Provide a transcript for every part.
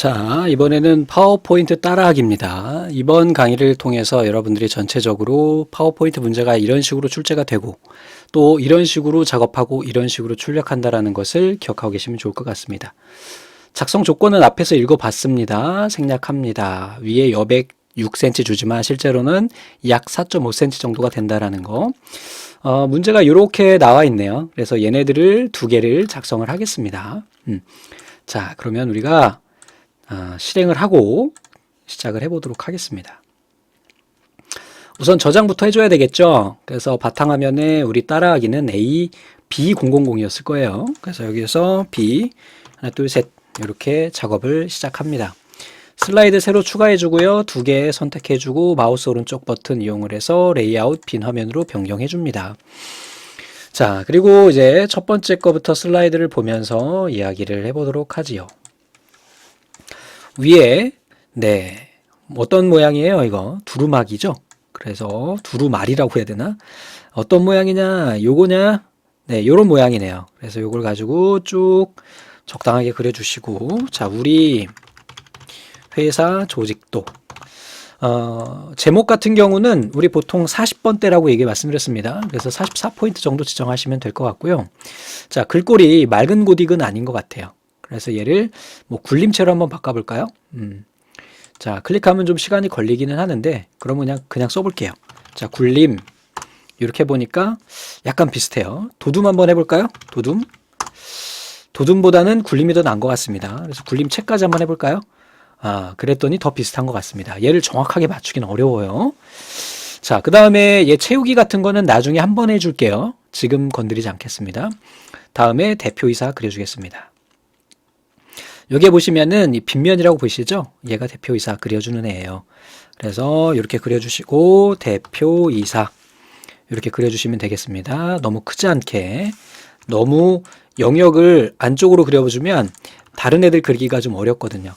자, 이번에는 파워포인트 따라하기입니다. 이번 강의를 통해서 여러분들이 전체적으로 파워포인트 문제가 이런 식으로 출제가 되고 또 이런 식으로 작업하고 이런 식으로 출력한다라는 것을 기억하고 계시면 좋을 것 같습니다. 작성 조건은 앞에서 읽어봤습니다. 생략합니다. 위에 여백 6cm 주지만 실제로는 약 4.5cm 정도가 된다라는 거. 어, 문제가 이렇게 나와 있네요. 그래서 얘네들을 두 개를 작성을 하겠습니다. 음. 자, 그러면 우리가 어, 실행을 하고 시작을 해보도록 하겠습니다. 우선 저장부터 해줘야 되겠죠. 그래서 바탕화면에 우리 따라하기는 A, B000이었을 거예요. 그래서 여기서 B, 하나, 둘, 셋 이렇게 작업을 시작합니다. 슬라이드 새로 추가해주고요. 두 개 선택해주고 마우스 오른쪽 버튼 이용을 해서 레이아웃 빈 화면으로 변경해줍니다. 자, 그리고 이제 첫 번째 거부터 슬라이드를 보면서 이야기를 해보도록 하지요. 위에, 네, 어떤 모양이에요, 이거? 두루마기죠? 그래서 두루말이라고 해야 되나? 어떤 모양이냐? 요거냐? 네, 요런 모양이네요. 그래서 요걸 가지고 쭉 적당하게 그려주시고, 자, 우리 회사 조직도. 어, 제목 같은 경우는 우리 보통 40번대라고 얘기 말씀드렸습니다. 그래서 44포인트 정도 지정하시면 될 것 같고요. 자, 글꼴이 맑은 고딕은 아닌 것 같아요. 그래서 얘를 뭐 굴림체로 한번 바꿔볼까요? 음. 자, 클릭하면 좀 시간이 걸리기는 하는데, 그럼 그냥, 그냥 써볼게요. 자, 굴림. 이렇게 보니까 약간 비슷해요. 도둠 한번 해볼까요? 도둠. 도둠보다는 굴림이 더 나은 것 같습니다. 그래서 굴림체까지 한번 해볼까요? 아, 그랬더니 더 비슷한 것 같습니다. 얘를 정확하게 맞추기는 어려워요. 자, 그 다음에 얘 채우기 같은 거는 나중에 한 번 해줄게요. 지금 건드리지 않겠습니다. 다음에 대표이사 그려주겠습니다. 여기에 보시면은 이 빗면이라고 보이시죠? 얘가 대표이사 그려주는 애예요. 그래서 이렇게 그려주시고 대표이사 이렇게 그려주시면 되겠습니다. 너무 크지 않게 너무 영역을 안쪽으로 그려주면 다른 애들 그리기가 좀 어렵거든요.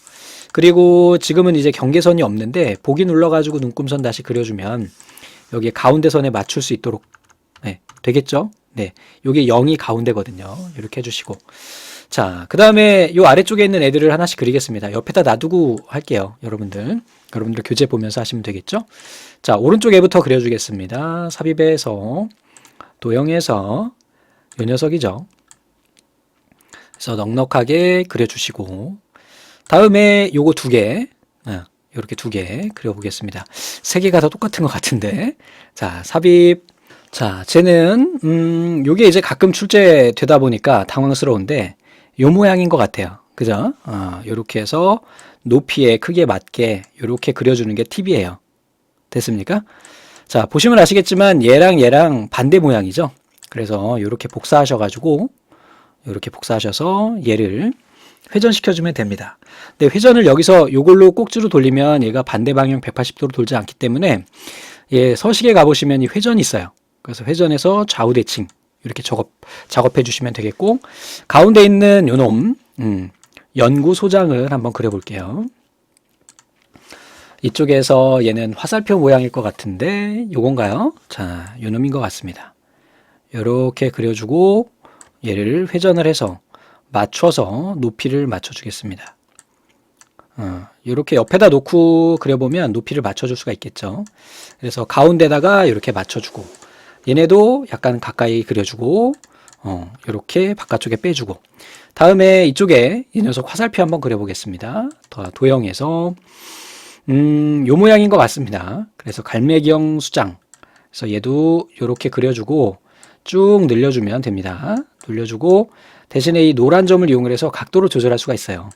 그리고 지금은 이제 경계선이 없는데 보기 눌러가지고 눈금선 다시 그려주면 여기 가운데 선에 맞출 수 있도록 네, 되겠죠? 네, 요게 0이 가운데거든요. 이렇게 해주시고 자, 그 다음에 요 아래쪽에 있는 애들을 하나씩 그리겠습니다. 옆에다 놔두고 할게요. 여러분들. 여러분들 교재 보면서 하시면 되겠죠? 자, 오른쪽 애부터 그려주겠습니다. 삽입해서, 도형에서, 요 녀석이죠. 그래서 넉넉하게 그려주시고, 다음에 요거 두 개, 이렇게 두 개 그려보겠습니다. 세 개가 다 똑같은 것 같은데. 자, 삽입. 자, 쟤는, 음, 요게 이제 가끔 출제되다 보니까 당황스러운데, 요 모양인 것 같아요. 그죠? 어, 요렇게 해서 높이에 크기에 맞게 요렇게 그려주는 게 팁이에요. 됐습니까? 자, 보시면 아시겠지만 얘랑 얘랑 반대 모양이죠? 그래서 요렇게 복사하셔가지고, 요렇게 복사하셔서 얘를 회전시켜주면 됩니다. 근데 회전을 여기서 요걸로 꼭지로 돌리면 얘가 반대 방향 180도로 돌지 않기 때문에 예, 서식에 가보시면 이 회전이 있어요. 그래서 회전에서 좌우 대칭 이렇게 작업, 작업해 주시면 되겠고 가운데 있는 요놈 음, 연구 소장을 한번 그려볼게요. 이쪽에서 얘는 화살표 모양일 것 같은데 요건가요? 자, 요놈인 것 같습니다. 이렇게 그려주고 얘를 회전을 해서 맞춰서 높이를 맞춰주겠습니다. 어, 이렇게 옆에다 놓고 그려보면 높이를 맞춰줄 수가 있겠죠. 그래서 가운데다가 이렇게 맞춰주고 얘네도 약간 가까이 그려주고 어, 이렇게 바깥쪽에 빼주고 다음에 이쪽에 이 녀석 화살표 한번 그려보겠습니다. 도형에서 음, 요 모양인 것 같습니다. 그래서 갈매기형 수장 그래서 얘도 이렇게 그려주고 쭉 늘려주면 됩니다. 늘려주고 대신에 이 노란 점을 이용해서 각도를 조절할 수가 있어요.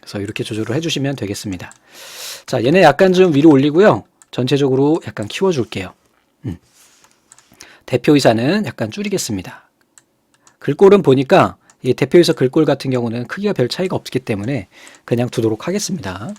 그래서 이렇게 조절을 해주시면 되겠습니다. 자, 얘네 약간 좀 위로 올리고요. 전체적으로 약간 키워줄게요. 음. 대표이사는 약간 줄이겠습니다. 글꼴은 보니까 이 대표이사 글꼴 같은 경우는 크기가 별 차이가 없기 때문에 그냥 두도록 하겠습니다.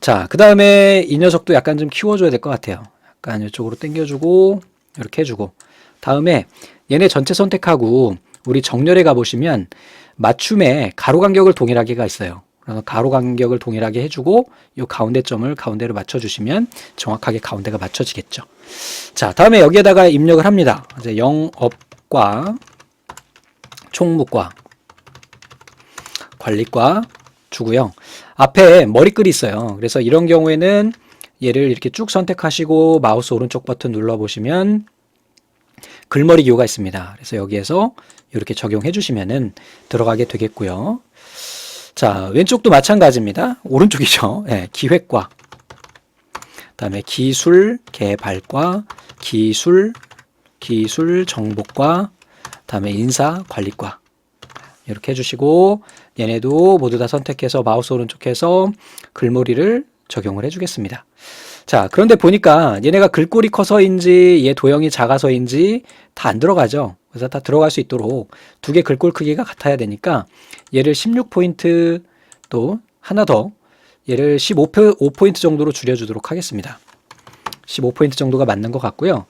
자, 그 다음에 이 녀석도 약간 좀 키워줘야 될 것 같아요. 약간 이쪽으로 당겨주고 이렇게 해주고 다음에 얘네 전체 선택하고 우리 정렬에 가보시면 맞춤에 가로 간격을 동일하게가 있어요. 그래서 가로 간격을 동일하게 해주고 이 가운데 점을 가운데로 맞춰주시면 정확하게 가운데가 맞춰지겠죠. 자, 다음에 여기에다가 입력을 합니다. 이제 영업과 총무과 관리과 주고요. 앞에 머리글이 있어요. 그래서 이런 경우에는 얘를 이렇게 쭉 선택하시고 마우스 오른쪽 버튼 눌러보시면 글머리 기호가 있습니다. 그래서 여기에서 이렇게 적용해 주시면은 들어가게 되겠고요. 자, 왼쪽도 마찬가지입니다. 오른쪽이죠. 예, 기획과 그다음에 기술 개발과 기술 기술 정보과 그다음에 인사 관리과 이렇게 해주시고 얘네도 모두 다 선택해서 마우스 오른쪽에서 글머리를 적용을 해주겠습니다. 자, 그런데 보니까 얘네가 글꼴이 커서인지 얘 도형이 작아서인지 다 안 들어가죠. 그래서 다 들어갈 수 있도록 두 개 글꼴 크기가 같아야 되니까 얘를 16포인트 또 하나 더 얘를 15포인트 정도로 줄여주도록 하겠습니다. 15포인트 정도가 맞는 것 같고요.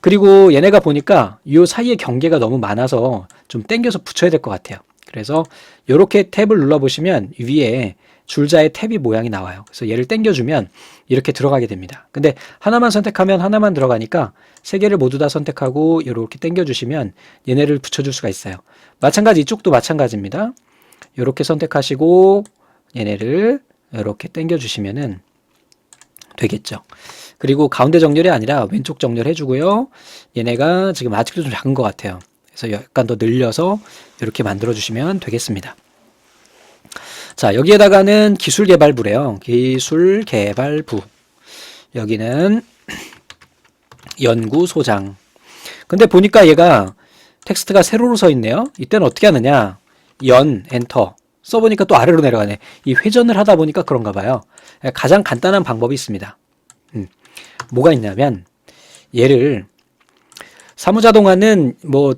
그리고 얘네가 보니까 이 사이에 경계가 너무 많아서 좀 당겨서 붙여야 될 것 같아요. 그래서 이렇게 탭을 눌러보시면 위에 줄자의 탭이 모양이 나와요. 그래서 얘를 당겨주면 이렇게 들어가게 됩니다. 근데 하나만 선택하면 하나만 들어가니까 세 개를 모두 다 선택하고 이렇게 당겨주시면 얘네를 붙여줄 수가 있어요. 마찬가지 이쪽도 마찬가지입니다. 이렇게 선택하시고 얘네를 이렇게 당겨주시면은 되겠죠. 그리고 가운데 정렬이 아니라 왼쪽 정렬 해주고요. 얘네가 지금 아직도 좀 작은 것 같아요. 그래서 약간 더 늘려서 이렇게 만들어 주시면 되겠습니다. 자, 여기에다가는 기술개발부래요. 기술개발부. 여기는 연구소장. 근데 보니까 얘가 텍스트가 세로로 서 있네요. 이때는 어떻게 하느냐? 연, 엔터. 써보니까 또 아래로 내려가네. 이 회전을 하다 보니까 그런가 봐요. 가장 간단한 방법이 있습니다. 음, 뭐가 있냐면, 얘를, 사무자동화는 뭐,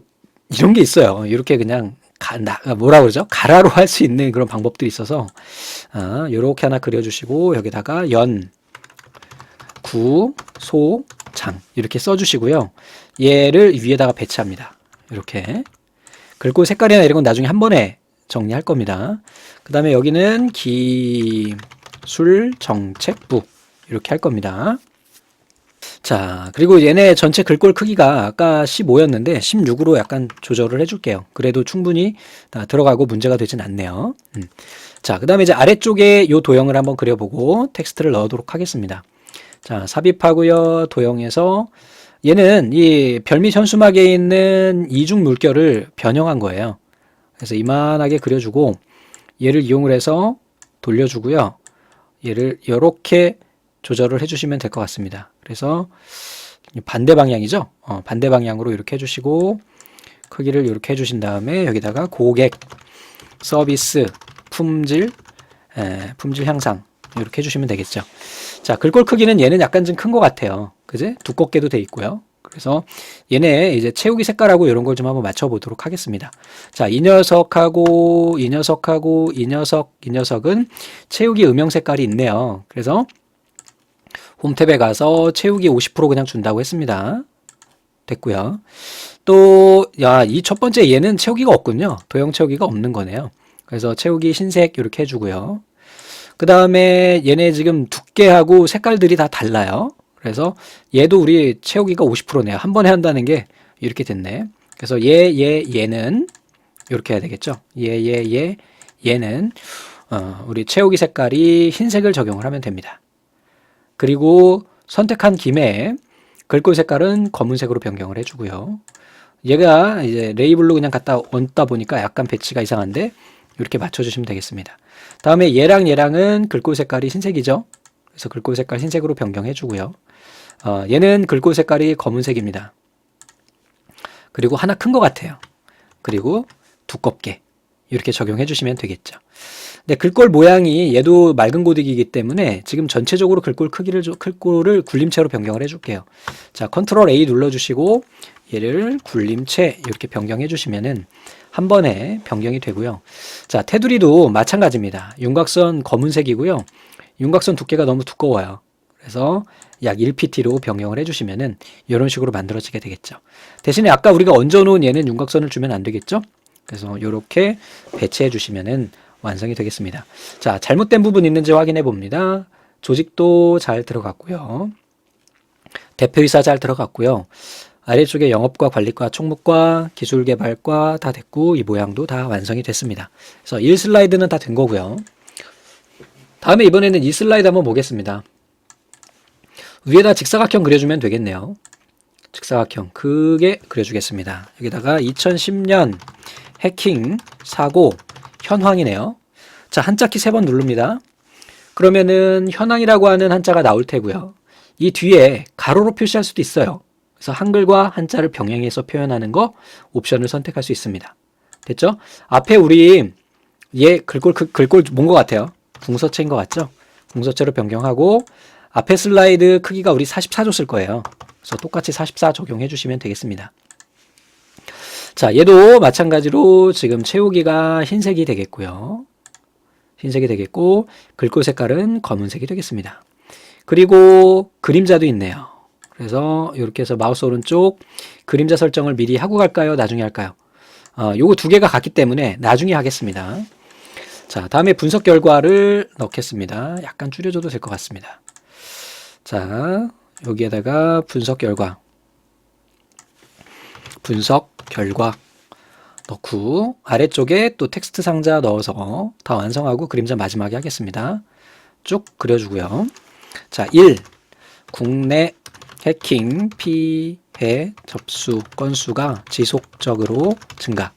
이런 게 있어요. 이렇게 그냥 가, 나, 뭐라 그러죠? 가라로 할 수 있는 그런 방법들이 있어서 아, 요렇게 하나 그려주시고 여기다가 연, 구, 소, 장 이렇게 써주시고요. 얘를 위에다가 배치합니다. 이렇게 글꼴 색깔이나 이런 건 나중에 한 번에 정리할 겁니다. 그 다음에 여기는 기술 정책부 이렇게 할 겁니다. 자, 그리고 얘네 전체 글꼴 크기가 아까 15였는데 16으로 약간 조절을 해줄게요. 그래도 충분히 다 들어가고 문제가 되진 않네요. 음. 자, 그 다음에 이제 아래쪽에 요 도형을 한번 그려보고 텍스트를 넣도록 하겠습니다. 자, 삽입하고요. 도형에서 얘는 이 별미 현수막에 있는 이중 물결을 변형한 거예요. 그래서 이만하게 그려주고 얘를 이용을 해서 돌려주고요. 얘를 이렇게 조절을 해주시면 될 것 같습니다. 그래서 반대 방향이죠. 어, 반대 방향으로 이렇게 해주시고 크기를 이렇게 해주신 다음에 여기다가 고객, 서비스, 품질, 에, 품질 향상 이렇게 해주시면 되겠죠. 자, 글꼴 크기는 얘는 약간 좀 큰 것 같아요. 그지? 두껍게도 돼 있고요. 그래서 얘네 이제 채우기 색깔하고 이런 걸 좀 한번 맞춰보도록 하겠습니다. 자, 이 녀석하고 이 녀석하고 이 녀석, 이 녀석은 채우기 음영 색깔이 있네요. 그래서 홈탭에 가서 채우기 50% 그냥 준다고 했습니다. 됐고요. 또, 야, 이 첫 번째 얘는 채우기가 없군요. 도형 채우기가 없는 거네요. 그래서 채우기 흰색 이렇게 해주고요. 그 다음에 얘네 지금 두께하고 색깔들이 다 달라요. 그래서 얘도 우리 채우기가 50%네요. 한 번에 한다는 게 이렇게 됐네. 그래서 얘, 얘, 얘는 이렇게 해야 되겠죠. 얘, 얘, 얘, 얘는 어, 우리 채우기 색깔이 흰색을 적용을 하면 됩니다. 그리고 선택한 김에 글꼴 색깔은 검은색으로 변경을 해주고요. 얘가 이제 레이블로 그냥 갖다 얹다 보니까 약간 배치가 이상한데 이렇게 맞춰주시면 되겠습니다. 다음에 얘랑 얘랑은 글꼴 색깔이 흰색이죠. 그래서 글꼴 색깔 흰색으로 변경해 주고요. 어, 얘는 글꼴 색깔이 검은색입니다. 그리고 하나 큰 것 같아요. 그리고 두껍게 이렇게 적용해 주시면 되겠죠. 근데 글꼴 모양이 얘도 맑은 고딕이기 때문에 지금 전체적으로 글꼴 크기를 글꼴을 굴림체로 변경을 해줄게요. 자, 컨트롤 A 눌러주시고 얘를 굴림체 이렇게 변경해 주시면은 한 번에 변경이 되고요. 자, 테두리도 마찬가지입니다. 윤곽선 검은색이고요. 윤곽선 두께가 너무 두꺼워요. 그래서 약 1pt로 변경을 해주시면은 이런 식으로 만들어지게 되겠죠. 대신에 아까 우리가 얹어놓은 얘는 윤곽선을 주면 안 되겠죠? 그래서 이렇게 배치해 주시면은 완성이 되겠습니다. 자, 잘못된 부분 있는지 확인해 봅니다. 조직도 잘 들어갔고요. 대표이사 잘 들어갔고요. 아래쪽에 영업과 관리과 총무과 기술개발과 다 됐고 이 모양도 다 완성이 됐습니다. 그래서 1슬라이드는 다 된 거고요. 다음에 이번에는 이 슬라이드 한번 보겠습니다. 위에다 직사각형 그려주면 되겠네요. 직사각형 크게 그려주겠습니다. 여기다가 2010년 해킹 사고 현황이네요. 자 한자키 세 번 누릅니다. 그러면은 현황이라고 하는 한자가 나올 테고요. 이 뒤에 가로로 표시할 수도 있어요. 그래서 한글과 한자를 병행해서 표현하는 거 옵션을 선택할 수 있습니다. 됐죠? 앞에 우리 얘 글꼴 글- 글꼴 뭔 것 같아요? 궁서체인 것 같죠? 궁서체로 변경하고 앞에 슬라이드 크기가 우리 44조 쓸 거예요. 그래서 똑같이 44 적용해 주시면 되겠습니다. 자, 얘도 마찬가지로 지금 채우기가 흰색이 되겠고요. 흰색이 되겠고 글꼴 색깔은 검은색이 되겠습니다. 그리고 그림자도 있네요. 그래서 이렇게 해서 마우스 오른쪽 그림자 설정을 미리 하고 갈까요? 나중에 할까요? 어, 요거 두 개가 같기 때문에 나중에 하겠습니다. 자, 다음에 분석 결과를 넣겠습니다. 약간 줄여줘도 될 것 같습니다. 자, 여기에다가 분석 결과. 분석 결과 넣고 아래쪽에 또 텍스트 상자 넣어서 다 완성하고 그림자 마지막에 하겠습니다. 쭉 그려주고요. 자, 1. 국내 해킹 피해 접수 건수가 지속적으로 증가.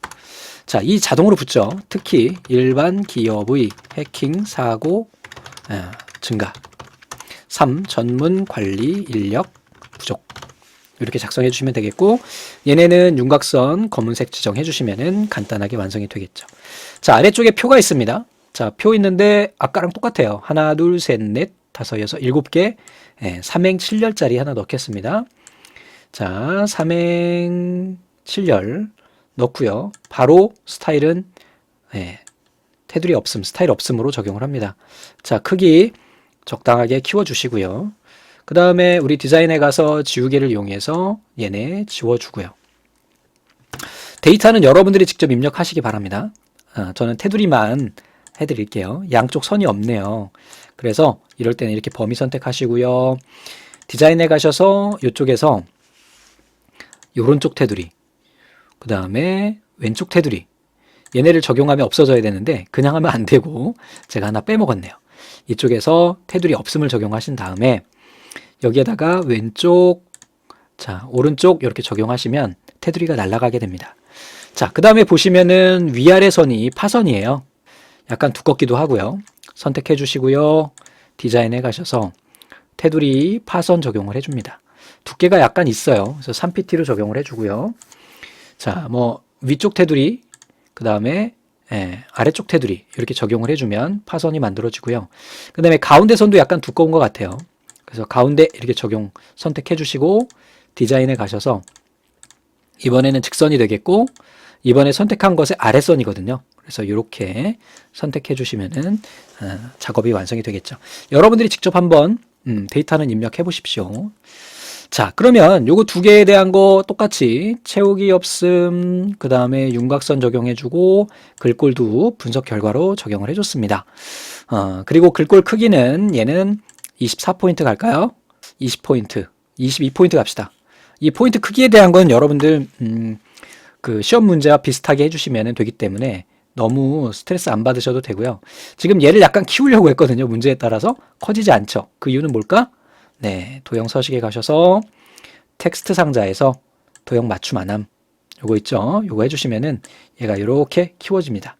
자, 이 자동으로 붙죠. 특히 일반 기업의 해킹 사고 아, 증가. 3. 전문 관리 인력. 이렇게 작성해 주시면 되겠고 얘네는 윤곽선 검은색 지정해 주시면은 간단하게 완성이 되겠죠. 자, 아래쪽에 표가 있습니다. 자, 표 있는데 아까랑 똑같아요. 하나, 둘, 셋, 넷, 다섯, 여섯, 일곱 개 예, 삼행 칠열짜리 하나 넣겠습니다. 자, 삼행 칠열 넣고요. 바로 스타일은 예, 테두리 없음, 스타일 없음으로 적용을 합니다. 자, 크기 적당하게 키워주시고요. 그 다음에 우리 디자인에 가서 지우개를 이용해서 얘네 지워주고요. 데이터는 여러분들이 직접 입력하시기 바랍니다. 아, 저는 테두리만 해드릴게요. 양쪽 선이 없네요. 그래서 이럴 때는 이렇게 범위 선택하시고요. 디자인에 가셔서 이쪽에서 오른쪽 테두리, 그 다음에 왼쪽 테두리, 얘네를 적용하면 없어져야 되는데 그냥 하면 안 되고 제가 하나 빼먹었네요. 이쪽에서 테두리 없음을 적용하신 다음에 여기에다가 왼쪽, 자, 오른쪽 이렇게 적용하시면 테두리가 날아가게 됩니다. 자, 그 다음에 보시면은 위아래 선이 파선이에요. 약간 두껍기도 하고요. 선택해 주시고요. 디자인에 가셔서 테두리 파선 적용을 해줍니다. 두께가 약간 있어요. 그래서 3pt로 적용을 해주고요. 자, 뭐 위쪽 테두리, 그 다음에 예, 아래쪽 테두리 이렇게 적용을 해주면 파선이 만들어지고요. 그 다음에 가운데 선도 약간 두꺼운 것 같아요. 그래서 가운데 이렇게 적용 선택해 주시고 디자인에 가셔서 이번에는 직선이 되겠고 이번에 선택한 것의 아래선이거든요. 그래서 이렇게 선택해 주시면은 어, 작업이 완성이 되겠죠. 여러분들이 직접 한번 음, 데이터는 입력해 보십시오. 자, 그러면 요거 두 개에 대한 거 똑같이 채우기 없음, 그 다음에 윤곽선 적용해주고, 글꼴도 분석 결과로 적용을 해줬습니다. 어, 그리고 글꼴 크기는 얘는 24포인트 갈까요? 20포인트, 22포인트 갑시다. 이 포인트 크기에 대한 건 여러분들, 음, 그 시험 문제와 비슷하게 해주시면 되기 때문에 너무 스트레스 안 받으셔도 되고요. 지금 얘를 약간 키우려고 했거든요. 문제에 따라서 커지지 않죠. 그 이유는 뭘까? 네, 도형 서식에 가셔서 텍스트 상자에서 도형 맞춤 안함 요거 있죠. 요거 해주시면은 얘가 이렇게 키워집니다.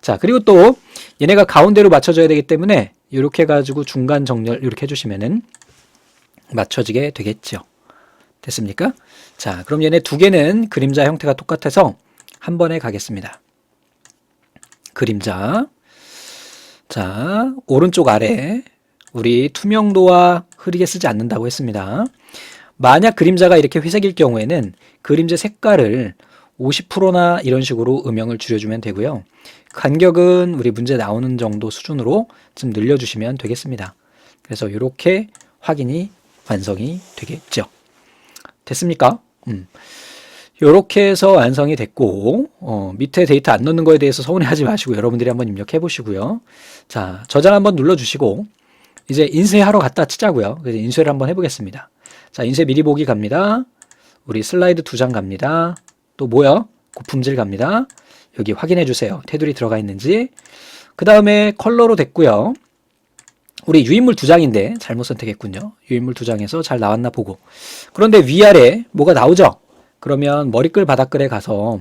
자, 그리고 또 얘네가 가운데로 맞춰져야 되기 때문에 이렇게 해가지고 중간 정렬 이렇게 해주시면은 맞춰지게 되겠죠. 됐습니까? 자, 그럼 얘네 두 개는 그림자 형태가 똑같아서 한 번에 가겠습니다. 그림자. 자, 오른쪽 아래 우리 투명도와 흐리게 쓰지 않는다고 했습니다. 만약 그림자가 이렇게 회색일 경우에는 그림자 색깔을 50%나 이런 식으로 음영을 줄여주면 되고요. 간격은 우리 문제 나오는 정도 수준으로 좀 늘려주시면 되겠습니다. 그래서 이렇게 확인이 완성이 되겠죠. 됐습니까? 음. 이렇게 해서 완성이 됐고 어, 밑에 데이터 안 넣는 거에 대해서 서운해하지 마시고 여러분들이 한번 입력해 보시고요. 자 저장 한번 눌러주시고 이제 인쇄하러 갔다 치자고요. 그래서 인쇄를 한번 해보겠습니다. 자 인쇄 미리 보기 갑니다. 우리 슬라이드 두 장 갑니다. 또 뭐요? 고품질 갑니다. 여기 확인해 주세요. 테두리 들어가 있는지. 그 다음에 컬러로 됐고요. 우리 유인물 두 장인데 잘못 선택했군요. 유인물 두 장에서 잘 나왔나 보고. 그런데 위아래 뭐가 나오죠? 그러면 머리글 바닥글에 가서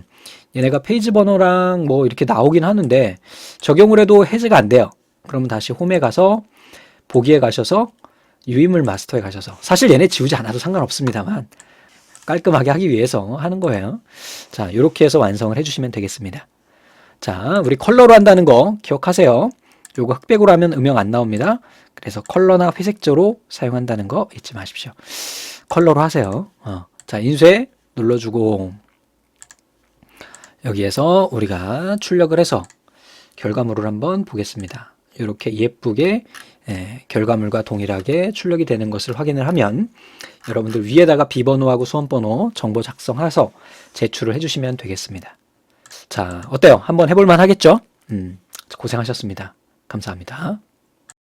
얘네가 페이지 번호랑 뭐 이렇게 나오긴 하는데 적용을 해도 해제가 안 돼요. 그러면 다시 홈에 가서 보기에 가셔서 유인물 마스터에 가셔서 사실 얘네 지우지 않아도 상관없습니다만 깔끔하게 하기 위해서 하는 거예요. 자, 이렇게 해서 완성을 해주시면 되겠습니다. 자, 우리 컬러로 한다는 거 기억하세요. 요거 흑백으로 하면 음영 안 나옵니다. 그래서 컬러나 회색조로 사용한다는 거 잊지 마십시오. 컬러로 하세요. 어. 자, 인쇄 눌러주고 여기에서 우리가 출력을 해서 결과물을 한번 보겠습니다. 이렇게 예쁘게 예, 결과물과 동일하게 출력이 되는 것을 확인을 하면 여러분들 위에다가 비번호하고 수험번호 정보 작성해서 제출을 해주시면 되겠습니다. 자, 어때요? 한번 해볼만 하겠죠? 음, 고생하셨습니다. 감사합니다.